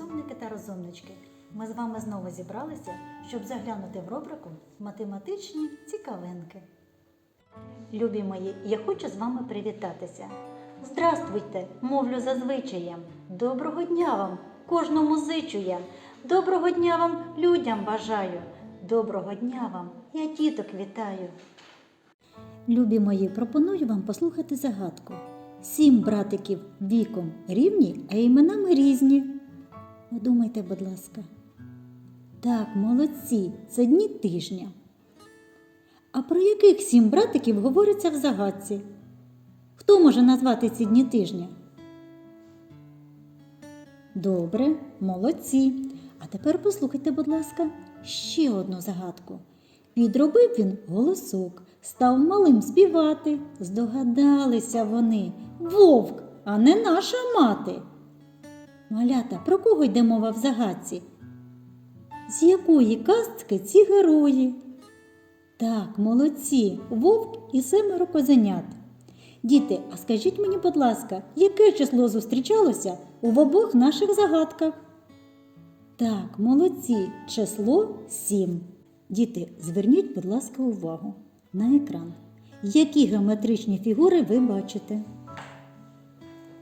розумники та розумнички! Ми з вами знову зібралися, щоб заглянути в рубрику Математичні цікавинки. Любі мої, я хочу з вами привітатися. Здравствуйте, мовлю за звичаєм. Доброго дня вам, кожному зичу я. Доброго дня вам, людям бажаю. Доброго дня вам, я діток вітаю. Любі мої, пропоную вам послухати загадку. Сім братиків віком рівні, а іменами різні. Подумайте, будь ласка. Так, молодці, це дні тижня. А про яких сім братиків говориться в загадці? Хто може назвати ці дні тижня? Добре, молодці. А тепер послухайте, будь ласка, ще одну загадку. Підробив він голосок, став малим співати. Здогадалися вони. Вовк, а не наша мати. Малята, про кого йде мова в загадці? З якої казки ці герої? Так, молодці, вовк і семеро козенят. Діти, а скажіть мені, будь ласка, яке число зустрічалося у обох наших загадках? Так, молодці, число 7. Діти, зверніть, будь ласка, увагу на екран. Які геометричні фігури ви бачите?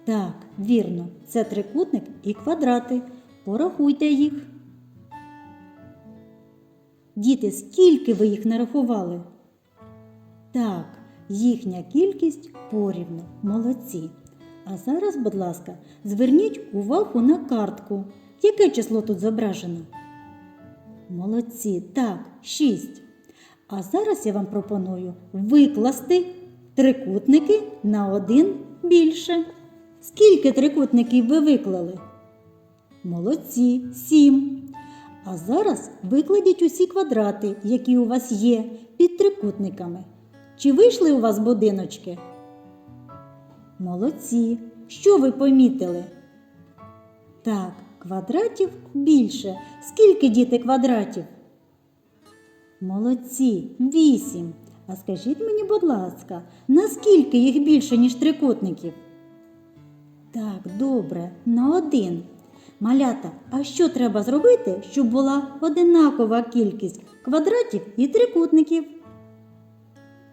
Так, вірно, це трикутник і квадрати. Порахуйте їх. Діти, скільки ви їх нарахували? Так, їхня кількість порівну. Молодці. А зараз, будь ласка, зверніть увагу на картку. Яке число тут зображено? Молодці, так, 6. А зараз я вам пропоную викласти трикутники на один більше. Скільки трикутників ви виклали? Молодці, 7. А зараз викладіть усі квадрати, які у вас є, під трикутниками. Чи вийшли у вас будиночки? Молодці. Що ви помітили? Так, квадратів більше. Скільки діти квадратів? Молодці, вісім. А скажіть мені, будь ласка, наскільки їх більше, ніж трикутників? Так, добре, на один. Малята, а що треба зробити, щоб була одинакова кількість квадратів і трикутників?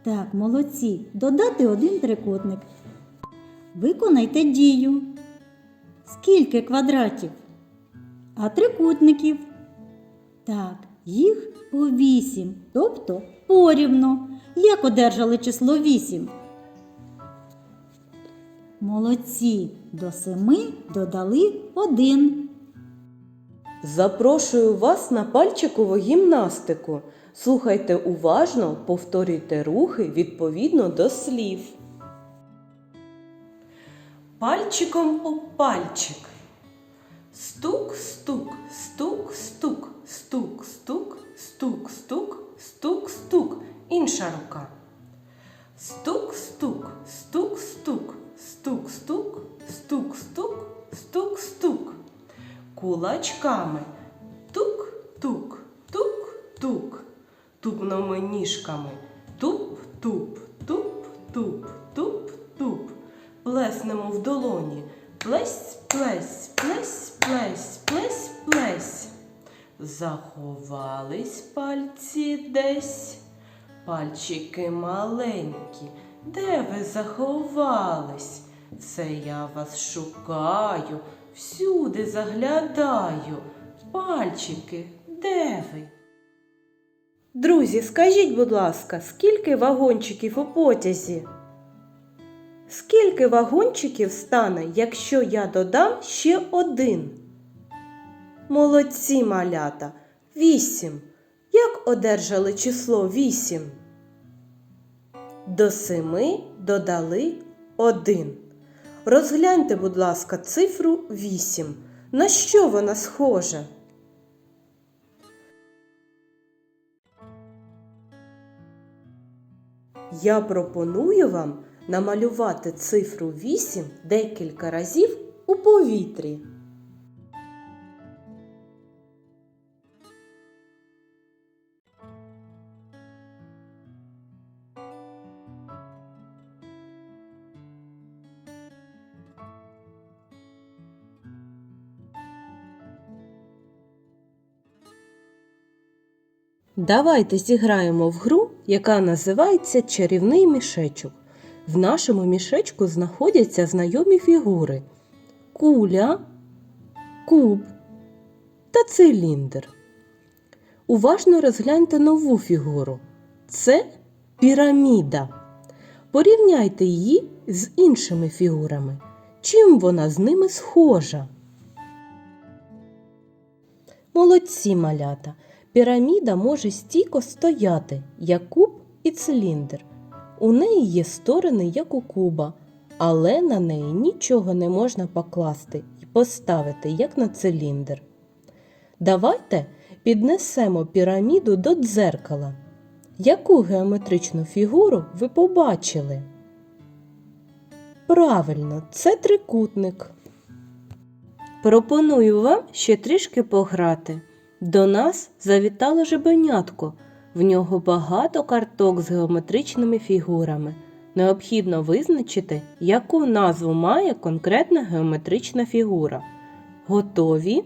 Так, молодці, додати один трикутник. Виконайте дію. Скільки квадратів? А трикутників? Так, їх по вісім, тобто порівно. Як одержали число вісім? Молодці, до семи додали один. Запрошую вас на пальчикову гімнастику. Слухайте уважно, повторюйте рухи відповідно до слів. Пальчиком об пальчик. Стук, стук, стук, стук, стук, стук, стук, стук, стук, стук. Інша рука. Кулачками. Тук, тук, тук, тук. Тупнемо ніжками. Туп, туп, туп, туп, туп, туп. Плеснемо в долоні. Плесь, плесь, плесь, плесь, плесь, плесь. Заховались пальці десь. Пальчики маленькі, де ви заховались? Це я вас шукаю, всюди заглядаю. Пальчики, де ви? Друзі, скажіть, будь ласка, скільки вагончиків у потязі? Скільки вагончиків стане, якщо я додам ще один? Молодці малята. Вісім. Як одержали число вісім? До семи додали один. Розгляньте, будь ласка, цифру 8. На що вона схожа? Я пропоную вам намалювати цифру 8 декілька разів у повітрі. Давайте зіграємо в гру, яка називається Чарівний мішечок. В нашому мішечку знаходяться знайомі фігури: куля, куб та циліндр. Уважно розгляньте нову фігуру. Це піраміда. Порівняйте її з іншими фігурами. Чим вона з ними схожа? Молодці малята. Піраміда може стійко стояти, як куб і циліндр. У неї є сторони, як у куба, але на неї нічого не можна покласти і поставити, як на циліндр. Давайте піднесемо піраміду до дзеркала. Яку геометричну фігуру ви побачили? Правильно, це трикутник. Пропоную вам ще трішки пограти. До нас завітало жебенятко. В нього багато карток з геометричними фігурами. Необхідно визначити, яку назву має конкретна геометрична фігура. Готові?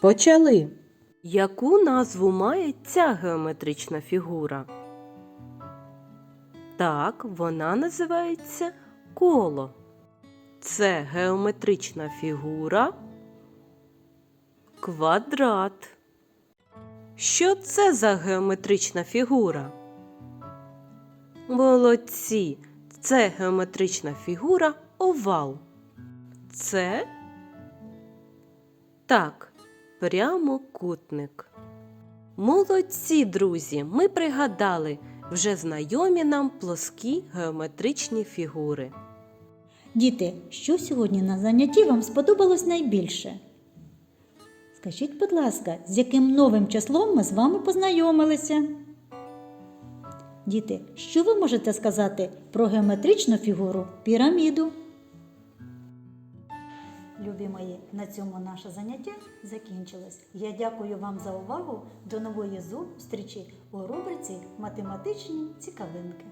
Почали. Яку назву має ця геометрична фігура? Так, вона називається коло. Це геометрична фігура квадрат. Що це за геометрична фігура? Молодці! Це геометрична фігура овал. Це так, прямокутник. Молодці, друзі! Ми пригадали вже знайомі нам плоскі геометричні фігури. Діти, що сьогодні на занятті вам сподобалось найбільше? Скажіть, будь ласка, з яким новим числом ми з вами познайомилися? Діти, що ви можете сказати про геометричну фігуру піраміду? Любі мої, на цьому наше заняття закінчилось. Я дякую вам за увагу. До нової зустрічі у рубриці Математичні цікавинки.